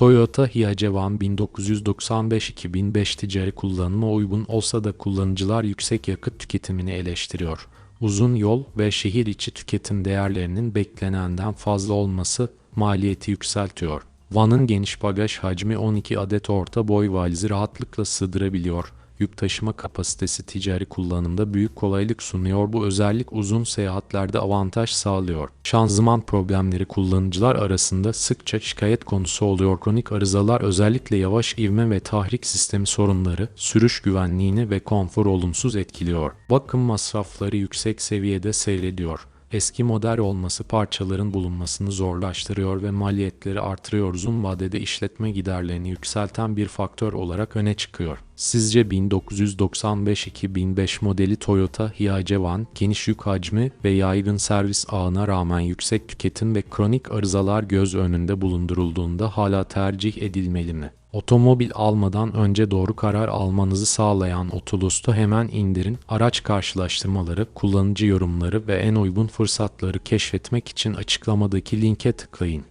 Toyota Hiace Van 1995-2005 ticari kullanıma uygun olsa da kullanıcılar yüksek yakıt tüketimini eleştiriyor. Uzun yol ve şehir içi tüketim değerlerinin beklenenden fazla olması maliyeti yükseltiyor. Van'ın geniş bagaj hacmi 12 adet orta boy valizi rahatlıkla sığdırabiliyor. Yük taşıma kapasitesi ticari kullanımda büyük kolaylık sunuyor. Bu özellik uzun seyahatlerde avantaj sağlıyor. Şanzıman problemleri kullanıcılar arasında sıkça şikayet konusu oluyor. Kronik arızalar özellikle yavaş ivme ve tahrik sistemi sorunları, sürüş güvenliğini ve konforu olumsuz etkiliyor. Bakım masrafları yüksek seviyede seyrediyor. Eski model olması parçaların bulunmasını zorlaştırıyor ve maliyetleri artırıyor. Uzun vadede işletme giderlerini yükselten bir faktör olarak öne çıkıyor. Sizce 1995-2005 modeli Toyota Hiace Van, geniş yük hacmi ve yaygın servis ağına rağmen yüksek tüketim ve kronik arızalar göz önünde bulundurulduğunda hala tercih edilmeli mi? Otomobil almadan önce doğru karar almanızı sağlayan Otolus'tu hemen indirin. Araç karşılaştırmaları, kullanıcı yorumları ve en uygun fırsatları keşfetmek için açıklamadaki linke tıklayın.